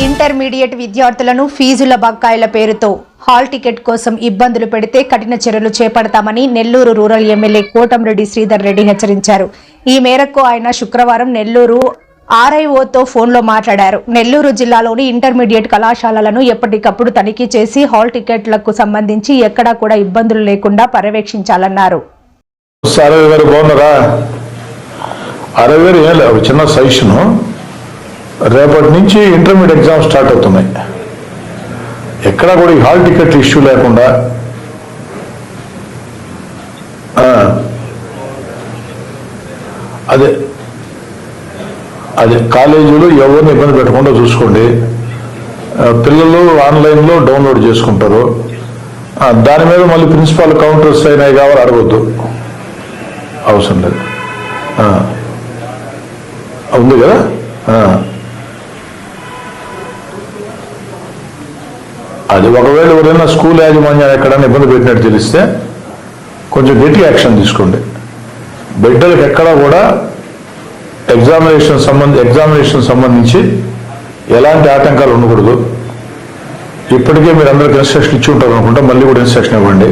Intermediate విద్యార్థులను ఫీజుల బకాయిల పేరుతో హాల్ టికెట్ కోసం ఇబ్బందులు పెడితే కఠిన చర్యలు చేపడతామని నెల్లూరు రూరల్ ఎమ్మెల్యే కోటంరెడ్డి శ్రీధర్ రెడ్డి హెచ్చరించారు. ఈ మేరకు ఆయన శుక్రవారం నెల్లూరు ఆర్ఐఓతో ఫోన్లో మాట్లాడారు. నెల్లూరు జిల్లాలోని ఇంటర్మీడియట్ కళాశాలలను ఎప్పటికప్పుడు తనిఖీ చేసి హాల్ టికెట్లకు సంబంధించి ఎక్కడా కూడా ఇబ్బందులు లేకుండా పర్యవేక్షించాలన్నారు. అరవై ఏం చిన్న సజెషను రేపటి నుంచి ఇంటర్మీడియట్ ఎగ్జామ్స్ స్టార్ట్ అవుతున్నాయి. ఎక్కడా కూడా ఈ హాల్ టికెట్ ఇష్యూ లేకుండా అదే అదే కాలేజీలు ఎవరిని ఇబ్బంది పెట్టకుండా చూసుకోండి. పిల్లలు ఆన్లైన్లో డౌన్లోడ్ చేసుకుంటారు. దాని మీద మళ్ళీ ప్రిన్సిపాల్ కౌంటర్స్ అయినాయి కావాలి అడగొద్దు. అవసరం లేదు. ఉంది కదా? అది ఒకవేళ ఎవరైనా స్కూల్ యాజమాన్యాన్ని ఎక్కడైనా ఇబ్బంది పెట్టినట్టు తెలిస్తే కొంచెం గట్టి యాక్షన్ తీసుకోండి. బిడ్డలకు ఎక్కడా కూడా ఎగ్జామినేషన్ సంబంధ ఎగ్జామినేషన్ సంబంధించి ఎలాంటి ఆటంకాలు ఉండకూడదు. ఇప్పటికే మీరు అందరికి ఇన్స్ట్రక్షన్ ఇచ్చి ఉంటారు అనుకుంటా మళ్ళీ కూడా ఇన్స్ట్రక్షన్ ఇవ్వండి.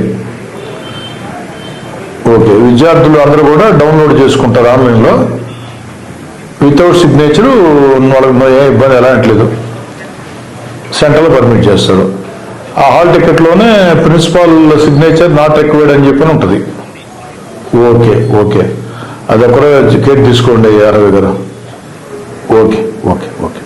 ఓకే విద్యార్థులు అందరూ కూడా డౌన్లోడ్ చేసుకుంటారు ఆన్లైన్లో. వితౌట్ సిగ్నేచరు వాళ్ళకి ఏ ఇబ్బంది ఎలాంటిలేదు సెంటర్లో పర్మిట్ చేస్తారు. ఆ హాల్ టికెట్లోనే ప్రిన్సిపాల్ సిగ్నేచర్ నాట్ రిక్వైర్డ్ అని చెప్పి ఉంటుంది. ఓకే ఓకే అది ఒకరే టికెట్ తీసుకోండి అరవై గారు. Okay okay okay